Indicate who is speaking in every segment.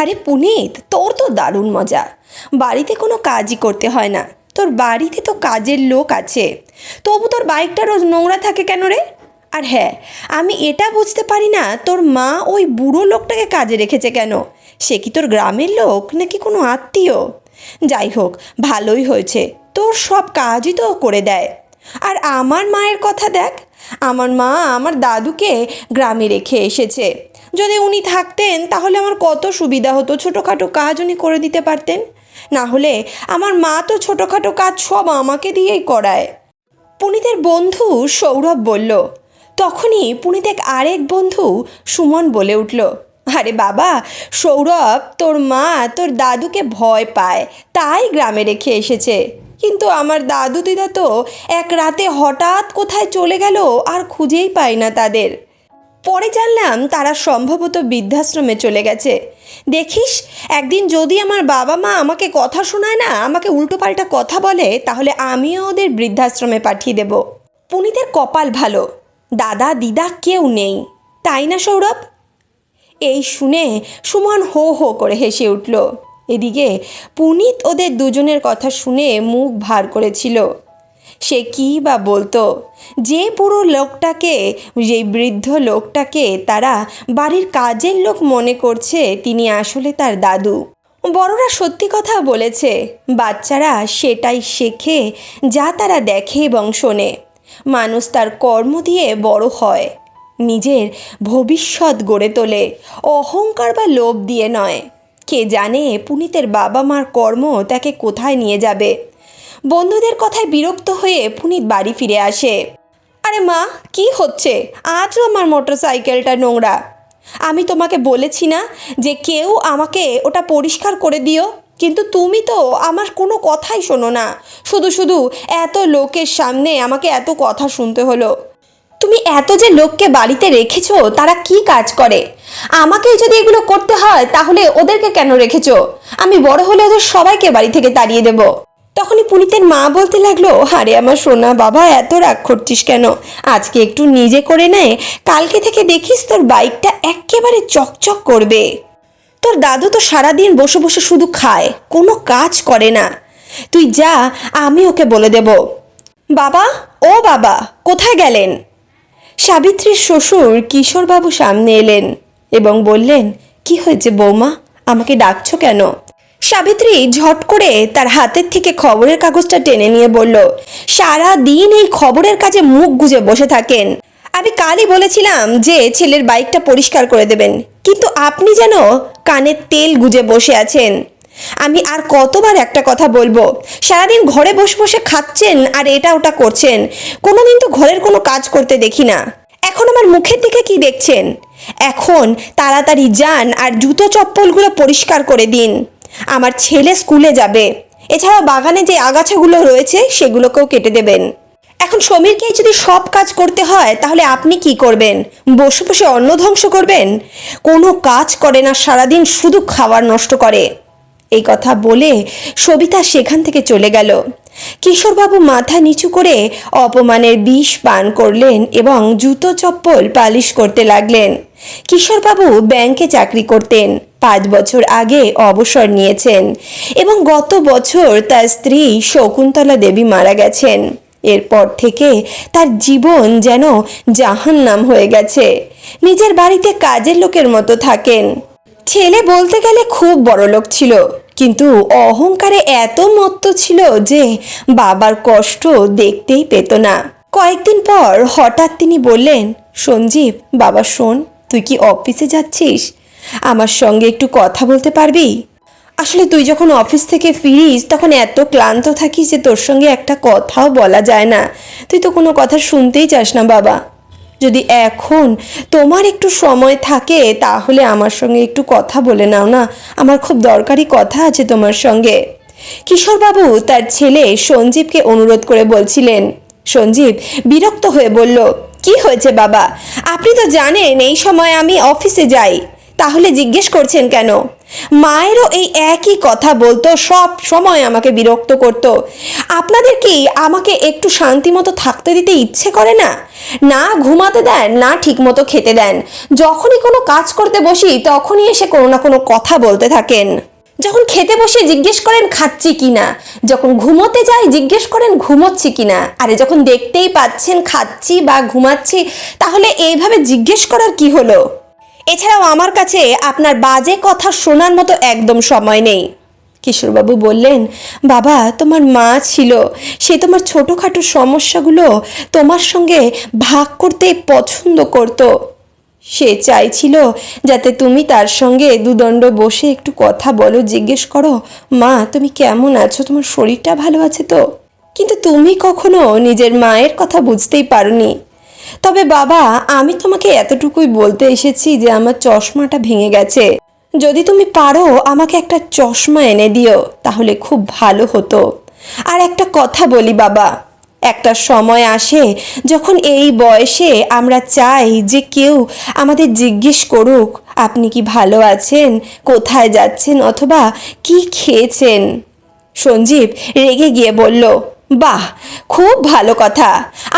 Speaker 1: আরে পুনিত, তোর তো দারুণ মজা। বাড়িতে কোনো কাজই করতে হয় না। তোর বাড়িতে তো কাজের লোক আছে। তবু তোর বাইকটা রোজ নোংরা থাকে কেন রে? আর হ্যাঁ আমি এটা বুঝতে পারি না তোর মা ওই বুড়ো লোকটাকে কাজে রেখেছে কেন? সে কি তোর গ্রামের লোক নাকি কোনো আত্মীয়? যাই হোক, ভালোই হয়েছে। তোর সব কাজই তো করে দেয়। আর আমার মায়ের কথা দেখ, আমার মা আমার দাদুকে গ্রামে রেখে এসেছে। যদি উনি থাকতেন, তাহলে আমার কত সুবিধা হতো। ছোটোখাটো কাজ উনি করে দিতে পারতেন। না হলে আমার মা তো ছোটোখাটো কাজ সব আমাকে দিয়েই করায়। পুনিতের বন্ধু সৌরভ বলল, তখনই পুনিতের আরেক বন্ধু সুমন বলে উঠল, আরে বাবা, সৌরভ, তোর মা তোর দাদুকে ভয় পায়, তাই গ্রামে রেখে এসেছে। কিন্তু আমার দাদু দিদা তো এক রাতে হঠাৎ কোথায় চলে গেল আর খুঁজেই পাই না তাদের। পরে জানলাম তারা সম্ভবত বৃদ্ধাশ্রমে চলে গেছে। দেখিস, একদিন যদি আমার বাবা মা আমাকে কথা শোনায় না, আমাকে উল্টোপাল্টা কথা বলে, তাহলে আমিও ওদের বৃদ্ধাশ্রমে পাঠিয়ে দেব। পুনিতের কপাল ভালো, দাদা দিদা কেউ নেই, তাই না সৌরভ? এই শুনে সুমন হো হো করে হেসে উঠল। এদিকে পুনিত ওদের দুজনের কথা শুনে মুখ ভার করেছিল। সে কী বা বলতো? যে পুরো লোকটাকে যে বৃদ্ধ লোকটাকে তারা বাড়ির কাজের লোক মনে করছে, তিনি আসলে তার দাদু। বড়রা সত্যি কথা বলেছে, বাচ্চারা সেটাই শেখে, যা তারা দেখে এবং শোনে। মানুষ তার কর্ম দিয়ে বড় হয়, নিজের ভবিষ্যৎ গড়ে তোলে, অহংকার বা লোভ দিয়ে নয়। কে জানে পুনিতের বাবা মার কর্ম তাকে কোথায় নিয়ে যাবে? বন্ধুদের কথায় বিরক্ত হয়ে পুনিত বাড়ি ফিরে আসে। আরে মা, কি হচ্ছে? আজও আমার মোটর সাইকেলটা নোংরা। আমি তোমাকে বলেছি না যে কেউ আমাকে ওটা পরিষ্কার করে দিও, কিন্তু তুমি তো আমার কোনো কথাই শোনো না। শুধু শুধু এত লোকের সামনে আমাকে এত কথা শুনতে হলো। তুমি এত যে লোককে বাড়িতে রেখেছো, তারা কি কাজ করে? আমাকেই যদি এগুলো করতে হয়, তাহলে ওদেরকে কেন রেখেছো? আমি বড় হলে ওদের সবাইকে বাড়ি থেকে তাড়িয়ে দেব। তখনই পুনিতের মা বলতে লাগল, আরে আমার সোনা বাবা, এত রাগ করছিস কেন? আজকে একটু নিজে করে নেয় কালকে থেকে দেখিস তোর বাইকটা একেবারে চকচক করবে। তোর দাদু তো সারাদিন বসে বসে শুধু খায়, কোনো কাজ করে না। তুই যা, আমি ওকে বলে দেব। বাবা, ও বাবা, কোথায় গেলেন? সাবিত্রীর শ্বশুর কিশোরবাবু সামনে এলেন এবং বললেন, কি হয়েছে বৌমা? আমাকে ডাকছো কেন? সাবিত্রী ঝট করে তার হাতের থেকে খবরের কাগজটা টেনে নিয়ে বলল, সারা দিন এই খবরের কাজে মুখ গুজে বসে থাকেন। আমি কালই বলেছিলাম যে ছেলের বাইকটা পরিষ্কার করে দেবেন, কিন্তু আপনি যেন কানের তেল গুজে বসে আছেন। আমি আর কতবার একটা কথা বলব, সারাদিন ঘরে বসে বসে খাচ্ছেন আর এটা ওটা করছেন, কোনোদিন তো ঘরের কোনো কাজ করতে দেখি না। এখন আমার মুখের দিকে কি দেখছেন? এখন তাড়াতাড়ি যান আর জুতো চপ্পলগুলো পরিষ্কার করে দিন। আমার ছেলে স্কুলে যাবে। এছাড়াও বাগানে যে আগাছাগুলো রয়েছে, সেগুলোকেও কেটে দেবেন। এখন সমীরকে যদি সব কাজ করতে হয়, তাহলে আপনি কি করবেন? বসে বসে অন্ন ধ্বংস করবেন? কোনো কাজ করে না, সারাদিন শুধু খাবার নষ্ট করে। এই কথা বলে সবিতা সেখান থেকে চলে গেল। কিশোরবাবু মাথা নিচু করে অপমানের বিষ পান করলেন এবং জুতো চপ্পল পালিশ করতে লাগলেন। কিশোরবাবু ব্যাংকে চাকরি করতেন। পাঁচ বছর আগে অবসর নিয়েছেন এবং গত বছর তার স্ত্রী শকুন্তলা দেবী মারা গেছেন। এরপর থেকে তার জীবন যেন জাহান্নাম হয়ে গেছে। নিজের বাড়িতে কাজের লোকের মতো থাকেন। ছেলে বলতে গেলে খুব বড় লোক ছিল, কিন্তু অহংকারে এত মত্ত ছিল যে বাবার কষ্ট দেখতেই পেত না। কয়েকদিন পর হঠাৎ তিনি বললেন, সঞ্জীব, বাবা শোন। তুই কি অফিসে যাচ্ছিস? আমার সঙ্গে একটু কথা বলতে পারবি? আসলে তুই যখন অফিস থেকে ফিরিস, তখন এত ক্লান্ত থাকিস যে তোর সঙ্গে একটা কথাও বলা যায় না। তুই তো কোনো কথা শুনতেই চাস না, বাবা। যদি এখন তোমার একটু সময় থাকে, তাহলে আমার সঙ্গে একটু কথা বলে নাও না? আমার খুব দরকারি কথা আছে তোমার সঙ্গে। কিশোরবাবু তার ছেলে সঞ্জীবকে অনুরোধ করে বলছিলেন। সঞ্জীব বিরক্ত হয়ে বলল কি হয়েছে বাবা? আপনি তো জানেন, এই সময় আমি অফিসে যাই। তাহলে জিজ্ঞেস করছেন কেন? মায়েরও এই একই কথা বলতো, সব সময় আমাকে বিরক্ত করতো। আপনাদের কি আমাকে একটু শান্তি মতো থাকতে দিতে ইচ্ছে করে না? না ঘুমাতে দেন, না ঠিক মতো খেতে দেন। যখনই কোনো কাজ করতে বসি, তখনই এসে কোনো না কোনো কথা বলতে থাকেন। যখন খেতে বসে জিজ্ঞেস করেন, খাচ্ছি কিনা যখন ঘুমোতে যাই, জিজ্ঞেস করেন, ঘুমোচ্ছি কিনা আরে, যখন দেখতেই পাচ্ছেন, খাচ্ছি বা ঘুমাচ্ছি, তাহলে এইভাবে জিজ্ঞেস করার কি হলো? এছাড়াও আমার কাছে আপনার বাজে কথা শোনার মতো একদম সময় নেই। কিশোরবাবু বললেন, বাবা, তোমার মা ছিল। সে তোমার ছোটোখাটো সমস্যাগুলো তোমার সঙ্গে ভাগ করতে পছন্দ করতো। সে চাইছিল যাতে তুমি তার সঙ্গে দুদণ্ড বসে একটু কথা বলো, জিজ্ঞেস করো, মা, তুমি কেমন আছো? তোমার শরীরটা ভালো আছে তো? কিন্তু তুমি কখনো নিজের মায়ের কথা বুঝতেই পারোনি। তবে বাবা, আমি তোমাকে এতটুকুই বলতে এসেছি যে আমার চশমাটা ভেঙে গেছে। যদি তুমি পারো, আমাকে একটা চশমা এনে দিও, তাহলে খুব ভালো হতো। আর একটা কথা বলি বাবা একটা সময় আসে যখন এই বয়সে আমরা চাই যে কেউ আমাদের জিজ্ঞেস করুক, আপনি কি ভালো আছেন? কোথায় যাচ্ছেন? অথবা কি খেয়েছেন? সঞ্জীব রেগে গিয়ে বলল বাহ, খুব ভালো কথা।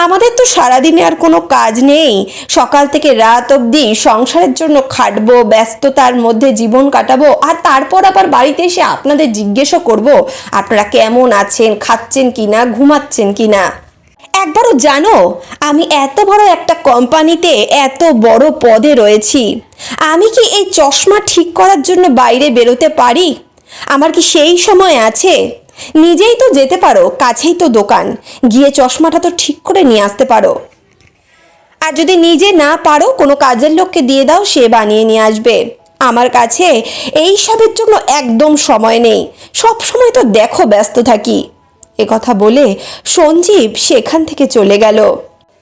Speaker 1: আমাদের তো সারাদিনে আর কোনো কাজ নেই। সকাল থেকে রাত অবধি সংসারের জন্য খাটবো, ব্যস্ততার মধ্যে জীবন কাটাবো, আর তারপর আবার বাড়িতে এসে আপনাদের জিজ্ঞেসও করব, আপনারা কেমন আছেন, খাচ্ছেন কি না ঘুমাচ্ছেন কি না একবারও জানো, আমি এত বড় একটা কোম্পানিতে এত বড় পদে রয়েছি। আমি কি এই চশমা ঠিক করার জন্য বাইরে বেরোতে পারি? আমার কি সেই সময় আছে? নিজেই তো যেতে পারো, কাছেই তো দোকান। গিয়ে চশমাটা তো ঠিক করে নিয়ে আসতে পারো। আর যদি নিজে না পারো, কোনো কাজের লোককে দিয়ে দাও, সে বানিয়ে নিয়ে আসবে। আমার কাছে এই সবের জন্য একদম সময় নেই। সব সময় তো দেখো ব্যস্ত থাকি। এ কথা বলে সঞ্জীব সেখান থেকে চলে গেল।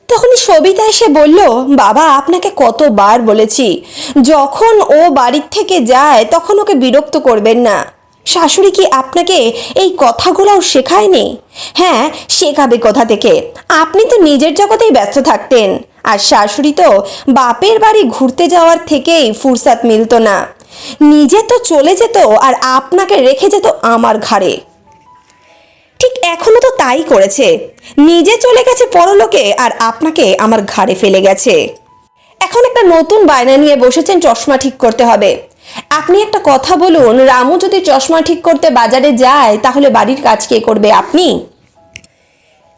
Speaker 1: তখনই সবিতা এসে বলল, বাবা, আপনাকে কতবার বলেছি, যখন ও বাড়ির থেকে যায়, তখন ওকে বিরক্ত করবেন না। শাশুড়ি কি আপনাকে এই কথাগুলোও শেখায়নি? হ্যাঁ শেখাবে কোথা থেকে? আপনি তো নিজের জগতেই ব্যস্ত থাকতেন। আর শাশুড়ি তো বাপের বাড়ি ঘুরতে যাওয়ার থেকেই ফুরসাত মিলতো না। নিজে তো চলে যেত আর আপনাকে রেখে যেত আমার ঘাড়ে। ঠিক এখনও তো তাই করেছে। নিজে চলে গেছে পরলোকে আর আপনাকে আমার ঘাড়ে ফেলে গেছে। এখন একটা নতুন বায়না নিয়ে বসেছেন চশমা ঠিক করতে হবে। আপনি একটা কথা বলুন, রামু যদি চশমা ঠিক করতে বাজারে যায়, তাহলে বাড়ির কাজ কে করবে, আপনি?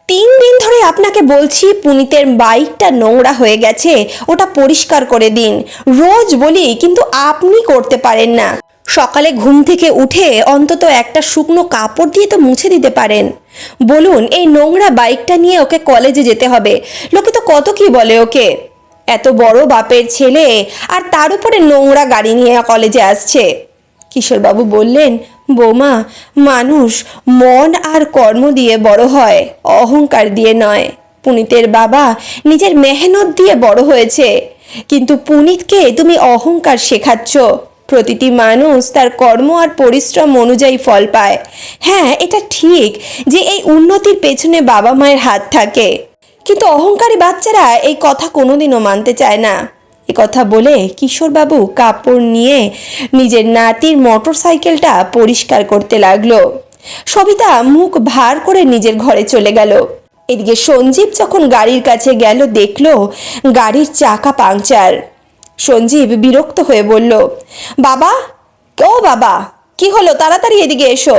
Speaker 1: তিন দিন ধরে আপনাকে বলছি, পুনিতের বাইকটা নোংরা হয়ে গেছে, ওটা পরিষ্কার করে দিন। রোজ বলি, কিন্তু আপনি করতে পারেন না। সকালে ঘুম থেকে উঠে অন্তত একটা শুকনো কাপড় দিয়ে তো মুছে দিতে পারেন। বলুন, এই নোংরা বাইকটা নিয়ে ওকে কলেজে যেতে হবে। লোকে তো কত কি বলে ওকে? এত বড় বাপের ছেলে আর তার উপরে নোংরা গাড়ি নিয়ে কলেজে আসছে। কিশোরবাবু বললেন, বৌমা, মানুষ মন আর কর্ম দিয়ে বড় হয়, অহংকার দিয়ে নয়। পুনিতের বাবা নিজের মেহনত দিয়ে বড় হয়েছে। কিন্তু পুনিতকে তুমি অহংকার শেখাচ্ছ। প্রতিটি মানুষ তার কর্ম আর পরিশ্রম অনুযায়ী ফল পায়। হ্যাঁ এটা ঠিক যে এই উন্নতির পেছনে বাবা মায়ের হাত থাকে। কিন্তু অহংকারী বাচ্চারা এই কথা কোনোদিনও মানতে চায় না। এ কথা বলে কিশোরবাবু কাপড় নিয়ে নিজের নাতির মোটর সাইকেলটা পরিষ্কার করতে লাগল। সবিতা মুখ ভার করে নিজের ঘরে চলে গেল। এদিকে সঞ্জীব যখন গাড়ির কাছে গেল, দেখল গাড়ির চাকা পাংচার। সঞ্জীব বিরক্ত হয়ে বলল, বাবা, ও বাবা, কি হলো? তাড়াতাড়ি এদিকে এসো।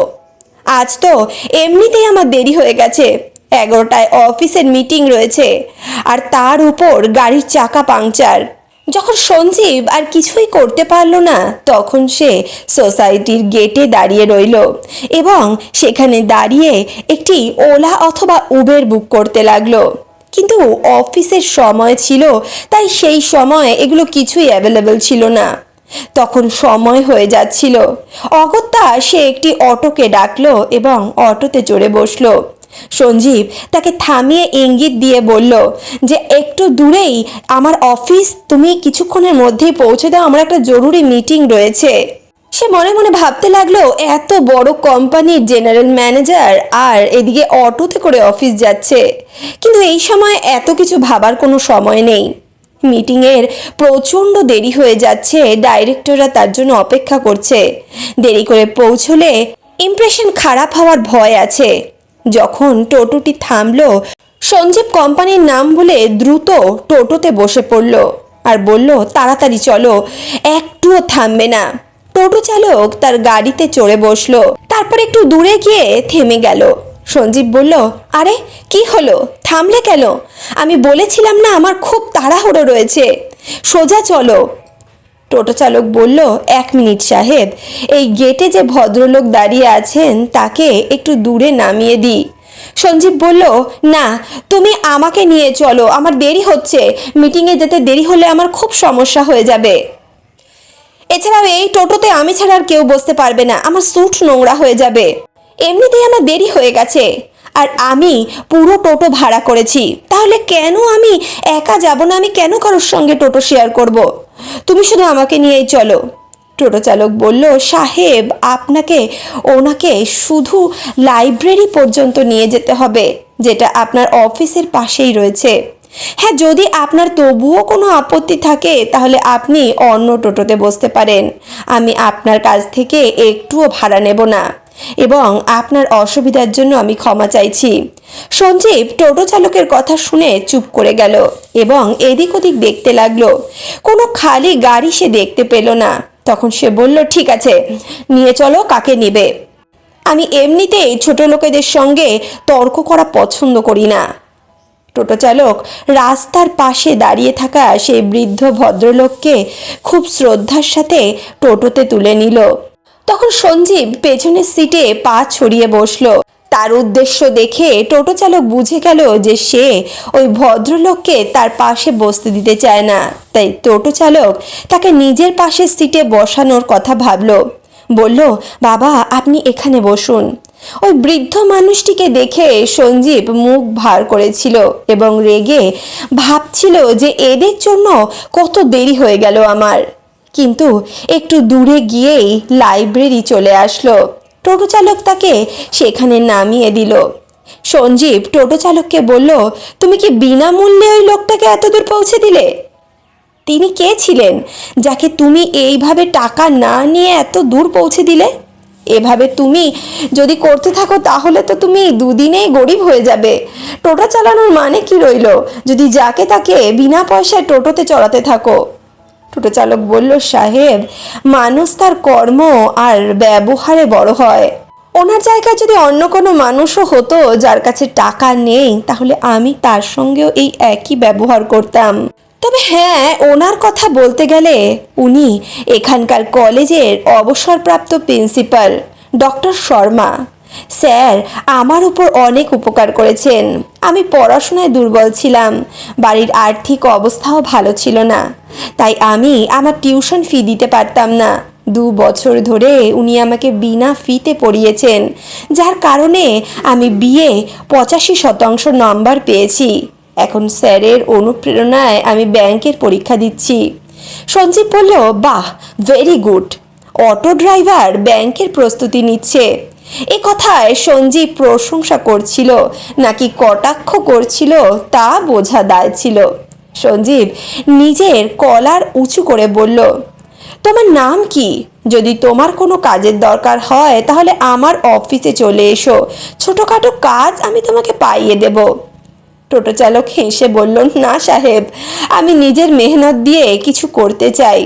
Speaker 1: আজ তো এমনিতেই আমার দেরি হয়ে গেছে। এগারোটায় অফিসের মিটিং রয়েছে আর তার উপর গাড়ির চাকা পাংচার। যখন সঞ্জীব আর কিছুই করতে পারল না, তখন সে সোসাইটির গেটে দাঁড়িয়ে রইল এবং সেখানে দাঁড়িয়ে একটি ওলা অথবা উবের বুক করতে লাগল। কিন্তু অফিসের সময় ছিল, তাই সেই সময় এগুলো কিছুই অ্যাভেলেবেল ছিল না। তখন সময় হয়ে যাচ্ছিল। অগত্যা সে একটি অটোকে ডাকলো এবং অটোতে চড়ে বসল। সঞ্জীব তাকে থামিয়ে ইঙ্গিত দিয়ে বলল যে, একটু দূরেই আমার অফিস, তুমি কিছুক্ষণের মধ্যেই পৌঁছে দাও, আমার একটা জরুরি মিটিং রয়েছে। সে মনে মনে ভাবতে লাগল, এত বড় কোম্পানির জেনারেল ম্যানেজার আর এদিকে অটোতে করে অফিস যাচ্ছে। কিন্তু এই সময় এত কিছু ভাবার কোনো সময় নেই। মিটিংয়ের প্রচণ্ড দেরি হয়ে যাচ্ছে, ডাইরেক্টররা তার জন্য অপেক্ষা করছে। দেরি করে পৌঁছলে ইমপ্রেশন খারাপ হওয়ার ভয় আছে। যখন টোটোটি থামলো, সঞ্জীব কোম্পানির নাম বলে দ্রুত টোটোতে বসে পড়ল আর বলল, তাড়াতাড়ি চলো, একটুও থামবে না। টোটো চালক তার গাড়িতে চড়ে বসল, তারপর একটু দূরে গিয়ে থেমে গেল। সঞ্জীব বলল, আরে, কি হলো? থামলে কেন? আমি বলেছিলাম না আমার খুব তাড়াহুড়ো রয়েছে। সোজা চলো টোটো চালক বলল, এক মিনিট সাহেব, এই গেটে যে ভদ্রলোক দাঁড়িয়ে আছেন, তাকে একটু দূরে নামিয়ে দিই। সঞ্জীব বলল, না, তুমি আমাকে নিয়ে চলো, আমার দেরি হচ্ছে, মিটিংয়ে যেতে দেরি হলে আমার খুব সমস্যা হয়ে যাবে। এছাড়াও এই টোটোতে আমি ছাড়া আর কেউ বসতে পারবে না, আমার স্যুট নোংরা হয়ে যাবে। এমনিতেই আমার দেরি হয়ে গেছে। আর আমি পুরো টোটো ভাড়া করেছি। তাহলে কেন আমি একা যাব না? আমি কেন কারোর সঙ্গে টোটো শেয়ার করব? তুমি শুধু আমাকে নিয়েই চলো। টোটো চালক বলল, সাহেব, আপনাকে, ওনাকে শুধু লাইব্রেরি পর্যন্ত নিয়ে যেতে হবে, যেটা আপনার অফিসের পাশেই রয়েছে। হ্যাঁ যদি আপনার তবুও কোনো আপত্তি থাকে, তাহলে আপনি অন্য টোটোতে বসতে পারেন। আমি আপনার কাছ থেকে একটুও ভাড়া নেব না। এবং আপনার অসুবিধার জন্য আমি ক্ষমা চাইছি। সঞ্জীব টোটো চালকের কথা শুনে চুপ করে গেল এবং এদিক ওদিক দেখতে লাগল। কোনো খালি গাড়ি সে দেখতে পেল না। তখন সে বলল, ঠিক আছে, নিয়ে চলো, কাকে নেবে? আমি এমনিতেই ছোট লোকেদের সঙ্গে তর্ক করা পছন্দ করি না। টোটো চালক রাস্তার পাশে দাঁড়িয়ে থাকা সেই বৃদ্ধ ভদ্রলোককে খুব শ্রদ্ধার সাথে টোটোতে তুলে নিল। তখন সঞ্জীব পেছনের সিটে পা ছড়িয়ে বসল। তার উদ্দেশ্য দেখে টোটো চালক বুঝে গেল যে সে ওই ভদ্রলোককে তার পাশে বসতে দিতে চায় না। তাই টোটো চালক তাকে নিজের পাশের সিটে বসানোর কথা ভাবলো। বলল, বাবা, আপনি এখানে বসুন। ওই বৃদ্ধ মানুষটিকে দেখে সঞ্জীব মুখ ভার করেছিল এবং রেগে ভাবছিল যে এদের জন্য কত দেরি হয়ে গেল আমার। কিন্তু একটু দূরে গিয়েই লাইব্রেরি চলে আসলো। টোটো চালক তাকে সেখানে নামিয়ে দিল। সঞ্জীব টোটো চালককে বলল, তুমি কি বিনামূল্যে ওই লোকটাকে এত দূর পৌঁছে দিলে? তিনি কে ছিলেন, যাকে তুমি এইভাবে টাকা না নিয়ে এত দূর পৌঁছে দিলে? এভাবে তুমি যদি করতে থাকো, তাহলে তো তুমি দুদিনেই গরিব হয়ে যাবে। টোটো চালানোর মানে কি রইল? যদি যাকে তাকে বিনা পয়সায় টোটোতে চড়াতে থাকো টোটো চালক বলল, সাহেব, মানুষ তার কর্ম আর ব্যবহারে বড় হয়। ওনার জায়গায় যদি অন্য কোনো মানুষও হতো যার কাছে টাকা নেই, তাহলে আমি তার সঙ্গেও এই একই ব্যবহার করতাম। তবে হ্যাঁ ওনার কথা বলতে গেলে উনি এখানকার কলেজের অবসরপ্রাপ্ত প্রিন্সিপাল, ডক্টর শর্মা। স্যার, আমার উপর অনেক উপকার করেছেন। আমি পড়াশোনায় দুর্বল ছিলাম। বাড়ির আর্থিক অবস্থাও ভালো ছিল না। তাই আমি আমার টিউশন ফি দিতে পারতাম না। দু বছর ধরে উনি আমাকে বিনা ফিতে পড়িয়েছেন, যার কারণে আমি বিয়ে পঁচাশি শতাংশ নম্বর পেয়েছি। এখন স্যারের অনুপ্রেরণায় আমি ব্যাংকের পরীক্ষা দিচ্ছি। সঞ্জীব বলল, বাহ ভেরি গুড অটো ড্রাইভার ব্যাংকের প্রস্তুতি নিচ্ছে। এ কথায় সঞ্জীব প্রশংসা করছিল, নাকি কটাক্ষ করছিল তা বোঝা দায় ছিল সঞ্জীব নিজের কলার উঁচু করে বলল, তোমার নাম কি? যদি তোমার কোনো কাজের দরকার হয়, তাহলে আমার অফিসে চলে এসো। ছোটোখাটো কাজ আমি তোমাকে পাইয়ে দেবো। টোটো চালক হেসে বলল, না সাহেব, আমি নিজের মেহনত দিয়ে কিছু করতে চাই।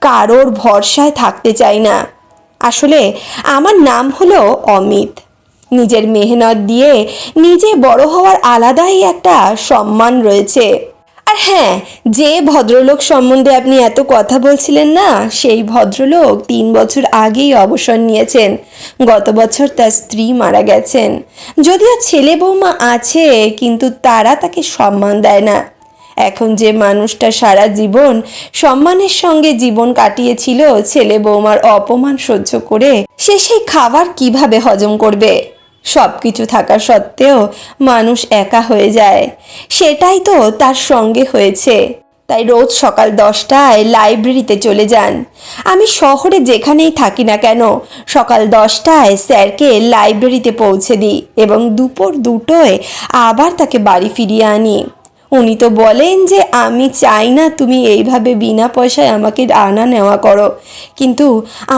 Speaker 1: কারোর ভরসায় থাকতে চাই না। আসলে আমার নাম হলো অমিত। নিজের মেহনত দিয়ে নিজে বড় হওয়ার আলাদাই একটা সম্মান রয়েছে। আর হ্যাঁ যে ভদ্রলোক সম্বন্ধে আপনি এত কথা বলছিলেন না, সেই ভদ্রলোক তিন বছর আগেই অবসর নিয়েছেন। গত বছর তার স্ত্রী মারা গেছেন। যদিও ছেলে বৌমা আছে, কিন্তু তারা তাকে সম্মান দেয় না। এখন যে মানুষটা সারা জীবন সম্মানের সঙ্গে জীবন কাটিয়েছিল, ছেলে বৌমার অপমান সহ্য করে সে সেই খাবার কীভাবে হজম করবে? সব কিছু থাকা সত্ত্বেও মানুষ একা হয়ে যায়। সেটাই তো তার সঙ্গে হয়েছে। তাই রোজ সকাল দশটায় লাইব্রেরিতে চলে যান। আমি শহরে যেখানেই থাকি না কেন, সকাল দশটায় স্যারকে লাইব্রেরিতে পৌঁছে দিই এবং দুপুর দুটোয় আবার তাকে বাড়ি ফিরিয়ে আনি। উনি তো বলেন যে, আমি চাই না তুমি এইভাবে বিনা পয়সায় আমাকে আনা নেওয়া করো। কিন্তু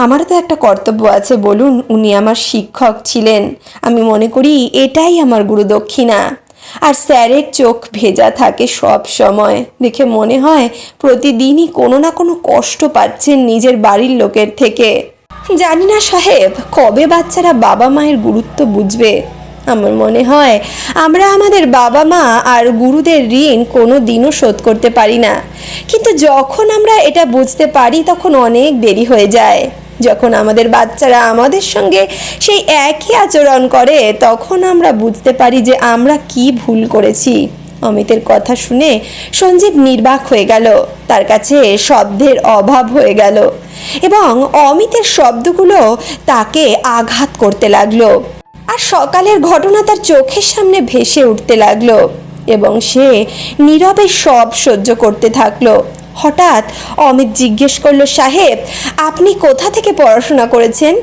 Speaker 1: আমার তো একটা কর্তব্য আছে, বলুন, উনি আমার শিক্ষক ছিলেন। আমি মনে করি এটাই আমার গুরুদক্ষিণা আর স্যারের চোখ ভেজা থাকে সব সময়। দেখে মনে হয় প্রতিদিনই কোনো না কোনো কষ্ট পাচ্ছেন নিজের বাড়ির লোকের থেকে। জানি না সাহেব, কবে বাচ্চারা বাবা মায়ের গুরুত্ব বুঝবে? আমার মনে হয়, আমরা আমাদের বাবা মা আর গুরুদের ঋণ কোনো দিনও শোধ করতে পারি না। কিন্তু যখন আমরা এটা বুঝতে পারি, তখন অনেক দেরি হয়ে যায়। যখন আমাদের বাচ্চারা আমাদের সঙ্গে সেই একই আচরণ করে, তখন আমরা বুঝতে পারি যে আমরা কি ভুল করেছি। অমিতের কথা শুনে সঞ্জীব নির্বাক হয়ে গেল। তার কাছে শব্দের অভাব হয়ে গেল এবং অমিতের শব্দগুলো তাকে আঘাত করতে লাগল। আর সকালের ঘটনা তার চোখের সামনে ভেসে উঠতে লাগল এবং সে নীরবে সব সহ্য করতে থাকল। হঠাৎ অমিত জিজ্ঞেস করল, সাহেব, আপনি কোথা থেকে পড়াশোনা করেছেন?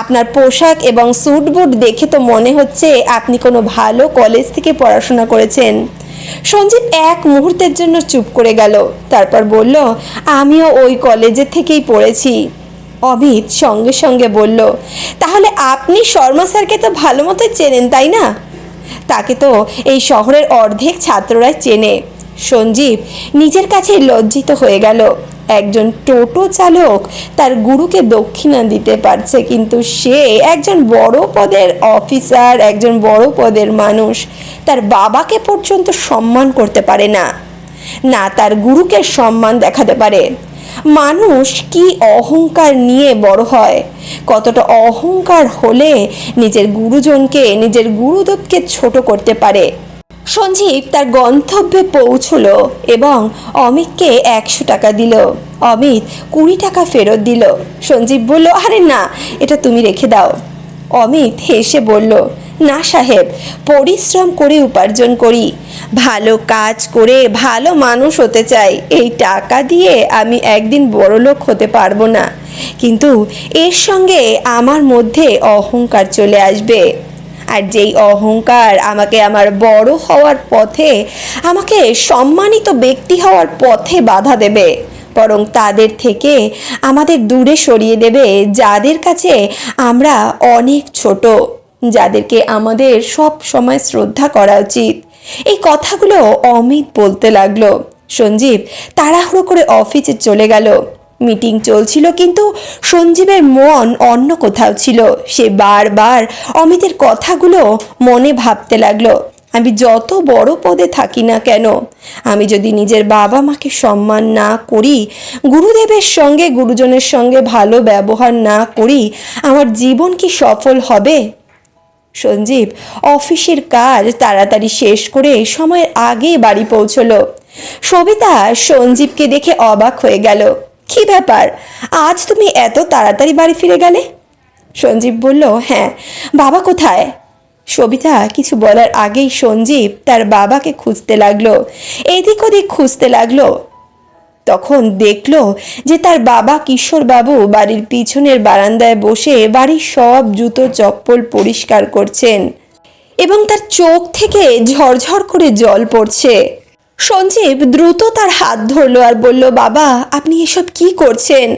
Speaker 1: আপনার পোশাক এবং স্যুট বুট দেখে তো মনে হচ্ছে আপনি কোনো ভালো কলেজ থেকে পড়াশোনা করেছেন। সঞ্জীব এক মুহূর্তের জন্য চুপ করে গেল, তারপর বলল, আমিও ওই কলেজের থেকেই পড়েছি। অমিত সঙ্গে সঙ্গে বলল, তাহলে আপনি শর্মা স্যারকে তো ভালো মতো চেনেন, তাই না? তাকে তো এই শহরের অর্ধেক ছাত্ররাই চেনে। সঞ্জীব নিজের কাছে লজ্জিত হয়ে গেল। একজন টোটো চালক তার গুরুকে দক্ষিণা দিতে পারছে, কিন্তু সে একজন বড় পদের অফিসার, একজন বড় পদের মানুষ। তার বাবাকে পর্যন্ত সম্মান করতে পারে না। না তার গুরুকে সম্মান দেখাতে পারে। মানুষ কি অহংকার নিয়ে বড় হয়? কতটা অহংকার হলে নিজের গুরুজনকে, নিজের গুরুদেবকে ছোট করতে পারে? সঞ্জীব তার গন্তব্যে পৌঁছল এবং অমিতকে একশো টাকা দিল। অমিত কুড়ি টাকা ফেরত দিল। সঞ্জীব বলল, আরে না, এটা তুমি রেখে দাও। অমিত হেসে বলল, না সাহেব, পরিশ্রম করে উপার্জন করি। ভালো কাজ করে ভালো মানুষ হতে চাই। এই টাকা দিয়ে আমি একদিন বড়লোক হতে পারব না। কিন্তু এর সঙ্গে আমার মধ্যে অহংকার চলে আসবে। আর যেই অহংকার আমাকে আমার বড় হওয়ার পথে আমাকে সম্মানিত ব্যক্তি হওয়ার পথে বাধা দেবে। বরং তাদের থেকে আমাদের দূরে সরিয়ে দেবে, যাদের কাছে আমরা অনেক ছোট, যাদেরকে আমাদের সব সময় শ্রদ্ধা করা উচিত। এই কথাগুলো অমিত বলতে লাগল। সঞ্জীব তাড়াহুড়ো করে অফিসে চলে গেল। মিটিং চলছিল কিন্তু সঞ্জীবের মন অন্য কোথাও ছিল। সে বারবার অমিতের কথাগুলো মনে ভাবতে লাগল। আমি যত বড় পদে থাকি না কেন, আমি যদি নিজের বাবা মাকে সম্মান না করি, গুরুদেবের সঙ্গে, গুরুজনের সঙ্গে ভালো ব্যবহার না করি, আমার জীবন কি সফল হবে? সঞ্জীব, অফিসের কাজ তাড়াতাড়ি শেষ করে সময়ের আগে বাড়ি পৌঁছলো। সবিতা সঞ্জীবকে দেখে অবাক হয়ে গেল। কি ব্যাপার? আজ তুমি এত তাড়াতাড়ি বাড়ি ফিরে গেলে? সঞ্জীব বলল হ্যাঁ বাবা কোথায়? সবিতা কিছু বলার আগেই সঞ্জীব তার বাবাকে খুঁজতে লাগল। এদিক ওদিক খুঁজতে লাগল। তখন দেখল যে তার বাবা কিশোরবাবু বাড়ির পিছনের বারান্দায় বসে বাড়ির সব জুতো চপ্পল পরিষ্কার করছেন এবং তার চোখ থেকে ঝরঝর করে জল পড়ছে। সঞ্জীব দ্রুত তার হাত ধরলো আর বলল, বাবা, আপনি এসব কি করছেন?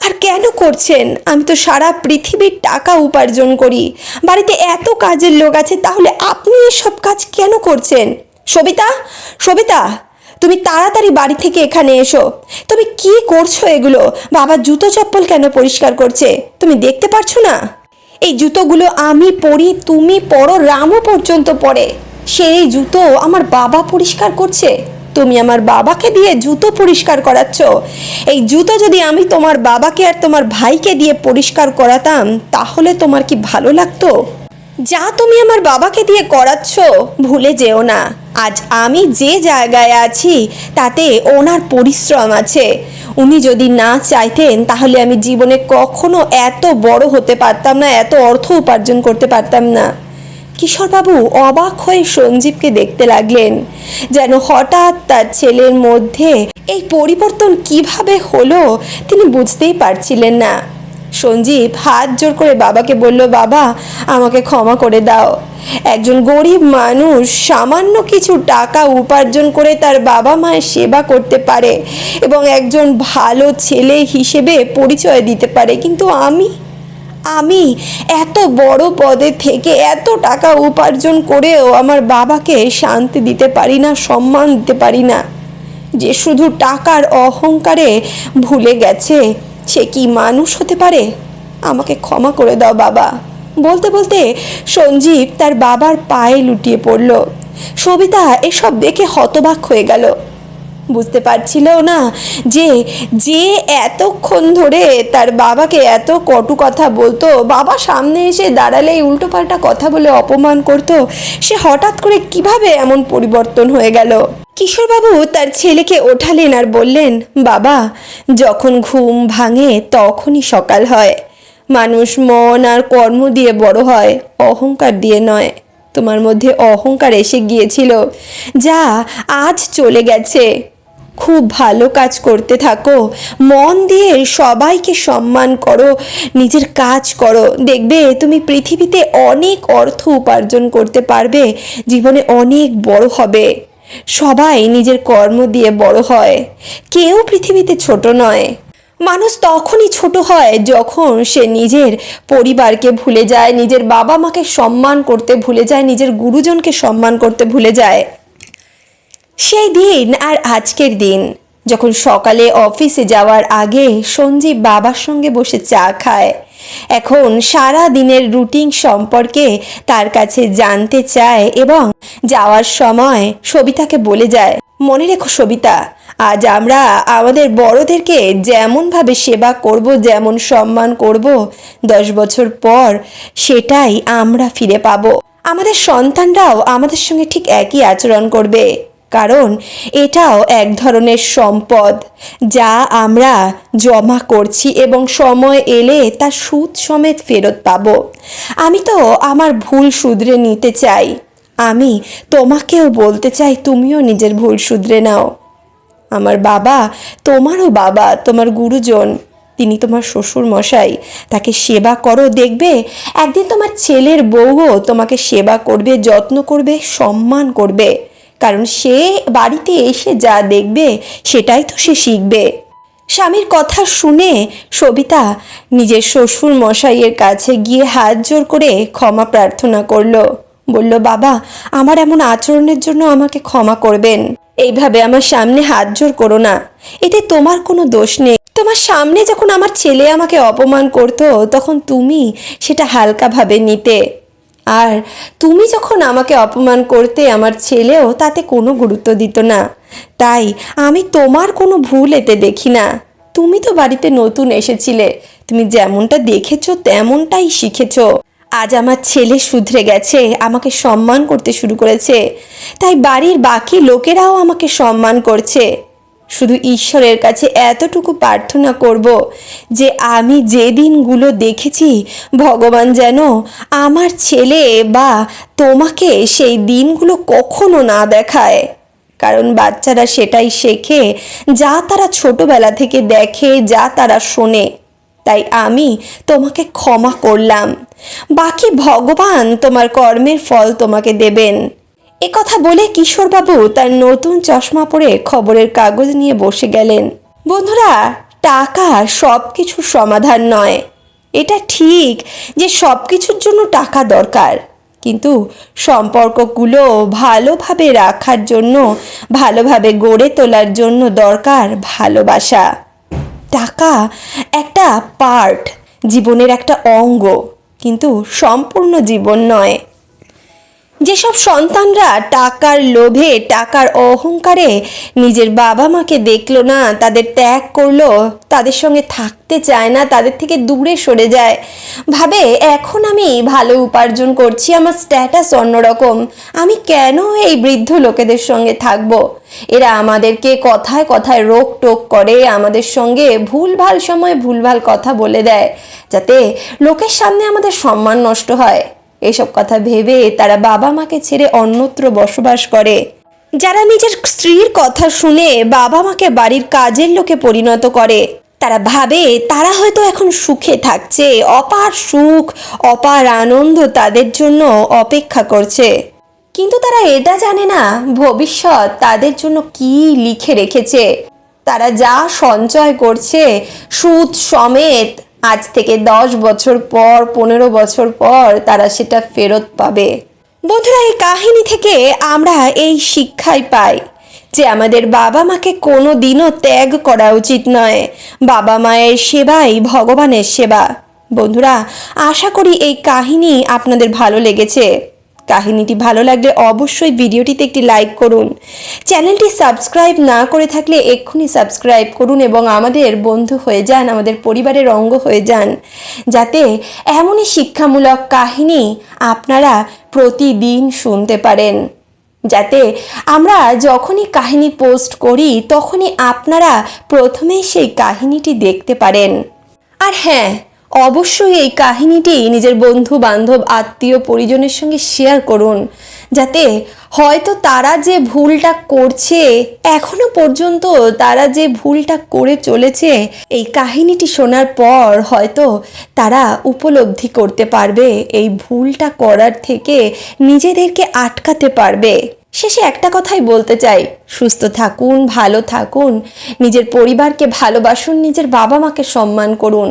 Speaker 1: আর কেন করছেন? আমি তো সারা পৃথিবীর টাকা উপার্জন করি। বাড়িতে এত কাজের লোক আছে, তাহলে আপনি এসব কাজ কেন করছেন? সবিতা সবিতা, তুমি তাড়াতাড়ি বাড়ি থেকে এখানে এসো। তুমি কি করছ এগুলো? বাবা জুতো চপ্পল কেন পরিষ্কার করছে? তুমি দেখতে পারছ না? এই জুতোগুলো আমি পরি, তুমি পরো রামও পর্যন্ত পরে। সেই জুতো আমার বাবা পরিষ্কার করছে। তুমি আমার বাবাকে দিয়ে জুতো পরিষ্কার করাচ্ছ। এই জুতো যদি আমি তোমার বাবাকে আর তোমার ভাইকে দিয়ে পরিষ্কার করাতাম, তাহলে তোমার কি ভালো লাগতো? যা তুমি আমার বাবাকে দিয়ে করাচ্ছ, ভুলে যেও না। আজ আমি যে জায়গায় আছি, তাতে ওনার পরিশ্রম আছে। উনি যদি না চাইতেন, তাহলে আমি জীবনে কখনো এত বড় হতে পারতাম না, এত অর্থ উপার্জন করতে পারতাম না। কিশোরবাবু অবাক হয়ে সঞ্জীবকে দেখতে লাগলেন। যেন হঠাৎ তার ছেলের মধ্যে এই পরিবর্তন কীভাবে হলো তিনি বুঝতেই পারছিলেন না। সঞ্জীব হাত জোর করে বাবাকে বলল, বাবা, আমাকে ক্ষমা করে দাও। একজন গরিব মানুষ সামান্য কিছু টাকা উপার্জন করে তার বাবা মায়ের সেবা করতে পারে এবং একজন ভালো ছেলে হিসেবে পরিচয় দিতে পারে। কিন্তু আমি আমি এত বড় পদে থেকে এত টাকা উপার্জন করেও আমার বাবাকে শান্তি দিতে পারি না, সম্মান দিতে পারি না। যে শুধু টাকার অহংকারে ভুলে গেছে, সে কি মানুষ হতে পারে? আমাকে ক্ষমা করে দাও বাবা। বলতে বলতে সঞ্জীব তার বাবার পায়ে লুটিয়ে পড়ল। সবিতা এসব দেখে হতবাক হয়ে গেল। বুঝতে পারছিল না যে যে এতক্ষণ ধরে তার বাবাকে এত কটু কথা বলতো, বাবা সামনে এসে দাঁড়ালেই উল্টোপাল্টা কথা বলে অপমান করতো, সে হঠাৎ করে কীভাবে এমন পরিবর্তন হয়ে গেল? কিশোরবাবু তার ছেলেকে ওঠালেন আর বললেন, বাবা, যখন ঘুম ভাঙে তখনই সকাল হয়। মানুষ মন আর কর্ম দিয়ে বড় হয়, অহংকার দিয়ে নয়। তোমার মধ্যে অহংকার এসে গিয়েছিল। যা আজ চলে গেছে। খুব ভালো কাজ করতে থাকো। মন দিয়ে সবাইকে সম্মান করো, নিজের কাজ করো। দেখবে তুমি পৃথিবীতে অনেক অর্থ উপার্জন করতে পারবে, জীবনে অনেক বড় হবে। সবাই নিজের কর্ম দিয়ে বড় হয়। কেউ পৃথিবীতে ছোট নয়। মানুষ তখনই ছোট হয় যখন সে নিজের পরিবারকে ভুলে যায়, নিজের বাবা মাকে সম্মান করতে ভুলে যায়, নিজের গুরুজনকে সম্মান করতে ভুলে যায়। সেই দিন আর আজকের দিন। যখন সকালে অফিসে যাওয়ার আগে সঞ্জীব বাবার সঙ্গে বসে চা খায়। এখন সারা দিনের রুটিন সম্পর্কে তার কাছে জানতে চায় এবং যাওয়ার সময় সবিতাকে বলে যায়, মনে রেখো সবিতা, আজ আমরা আমাদের বড়দেরকে যেমনভাবে সেবা করব, যেমন সম্মান করব, দশ বছর পর সেটাই আমরা ফিরে পাবো। আমাদের সন্তানরাও আমাদের সঙ্গে ঠিক একই আচরণ করবে। কারণ এটাও এক ধরনের সম্পদ যা আমরা জমা করছি এবং সময় এলে তা সুদ সমেত ফেরত পাব। আমি তো আমার ভুল শুধরে নিতে চাই। আমি তোমাকেও বলতে চাই, তুমিও নিজের ভুল শুধরে নাও। আমার বাবা তোমারও বাবা, তোমার গুরুজন, তিনি তোমার শ্বশুর মশাই তাকে সেবা করো, দেখবে একদিন তোমার ছেলের বউও তোমাকে সেবা করবে, যত্ন করবে, সম্মান করবে। কারণ সে বাড়িতে এসে যা দেখবে, সেটাই তো সে শিখবে। স্বামীর কথা শুনে সবিতা নিজের শ্বশুর মশাইয়ের কাছে গিয়ে হাত জোর করে ক্ষমা প্রার্থনা করল। বলল, বাবা, আমার এমন আচরণের জন্য আমাকে ক্ষমা করবেন। এইভাবে আমার সামনে হাত জোর করো না। এতে তোমার কোনো দোষ নেই। তোমার সামনে যখন আমার ছেলে আমাকে অপমান করতো, তখন তুমি সেটা হালকাভাবে নিতে। আর তুমি যখন আমাকে অপমান করতে আমার ছেলেও তাতে কোনো গুরুত্ব দিত না। তাই আমি তোমার কোনো ভুল এতে দেখি না। তুমি তো বাড়িতে নতুন এসেছিলে। তুমি যেমনটা দেখেছ, তেমনটাই শিখেছো। আজ আমার ছেলে শুধরে গেছে, আমাকে সম্মান করতে শুরু করেছে। তাই বাড়ির বাকি লোকেরাও আমাকে সম্মান করছে। শুধু ঈশ্বরের কাছে এতটুকু প্রার্থনা করব যে আমি যে দিনগুলো দেখেছি, ভগবান যেন আমার ছেলে বা তোমাকে সেই দিনগুলো কখনো না দেখায়। কারণ বাচ্চারা সেটাই শেখে, যা তারা ছোটবেলা থেকে দেখে, যা তারা শোনে। তাই আমি তোমাকে ক্ষমা করলাম। বাকি ভগবান তোমার কর্মের ফল তোমাকে দেবেন। কথা বলে কিশোরবাবু তার নতুন চশমা পরে খবরের কাগজ নিয়ে বসে গেলেন। বন্ধুরা, টাকা সব কিছুর সমাধান নয়। এটা ঠিক যে সব কিছুর জন্য টাকা দরকার, কিন্তু সম্পর্কগুলো ভালোভাবে রাখার জন্য, ভালোভাবে গড়ে তোলার জন্য দরকার ভালোবাসা। টাকা একটা পার্ট জীবনের একটা অঙ্গ, কিন্তু সম্পূর্ণ জীবন নয়। যেসব সন্তানরা টাকার লোভে, টাকার অহংকারে নিজের বাবা মাকে দেখল না, তাদের ত্যাগ করল, তাদের সঙ্গে থাকতে চায় না, তাদের থেকে দূরে সরে যায়। ভাবে, এখন আমি ভালো উপার্জন করছি, আমার স্ট্যাটাস অন্যরকম। আমি কেন এই বৃদ্ধ লোকেদের সঙ্গে থাকব? এরা আমাদেরকে কথায় কথায় রোক টোক করে, আমাদের সঙ্গে ভুলভাল সময় ভুলভাল কথা বলে দেয়, যাতে লোকের সামনে আমাদের সম্মান নষ্ট হয়। এসব কথা ভেবে তারা বাবা মাকে ছেড়ে অন্যত্র বসবাস করে। যারা নিজের স্ত্রীর কথা শুনে বাবা মাকে বাড়ির কাজের লোকে পরিণত করে, তারা ভাবে তারা হয়তো এখন সুখে থাকছে, অপার সুখ, অপার আনন্দ তাদের জন্য অপেক্ষা করছে। কিন্তু তারা এটা জানে না, ভবিষ্যৎ তাদের জন্য কি লিখে রেখেছে। তারা যা সঞ্চয় করছে সুদ সমেত আজ থেকে দশ বছর পর, পনেরো বছর পর তারা সেটা ফেরত পাবে। বন্ধুরা, এই কাহিনী থেকে আমরা এই শিক্ষাই পাই যে আমাদের বাবা মাকে কোনো দিনও ত্যাগ করা উচিত নয়। বাবা মায়ের সেবাই ভগবানের সেবা। বন্ধুরা, আশা করি এই কাহিনী আপনাদের ভালো লেগেছে। কাহিনীটি ভালো লাগলে অবশ্যই ভিডিওটিতে একটি লাইক করুন। চ্যানেলটি সাবস্ক্রাইব না করে থাকলে এক্ষুনি সাবস্ক্রাইব করুন এবং আমাদের বন্ধু হয়ে যান, আমাদের পরিবারের অঙ্গ হয়ে যান। যাতে এমনই শিক্ষামূলক কাহিনী আপনারা প্রতিদিন শুনতে পারেন। যাতে আমরা যখনই কাহিনী পোস্ট করি, তখনই আপনারা প্রথমেই সেই কাহিনীটি দেখতে পারেন। আর হ্যাঁ অবশ্যই এই কাহিনীটি নিজের বন্ধু, বান্ধব, আত্মীয়, পরিজনের সঙ্গে শেয়ার করুন, যাতে হয়তো তারা যে ভুলটা করছে, এখনও পর্যন্ত তারা যে ভুলটা করে চলেছে, এই কাহিনীটি শোনার পর হয়তো তারা উপলব্ধি করতে পারবে, এই ভুলটা করার থেকে নিজেদেরকে আটকাতে পারবে। শেষে একটা কথাই বলতে চাই, সুস্থ থাকুন, ভালো থাকুন, নিজের পরিবারকে ভালোবাসুন, নিজের বাবা মাকে সম্মান করুন।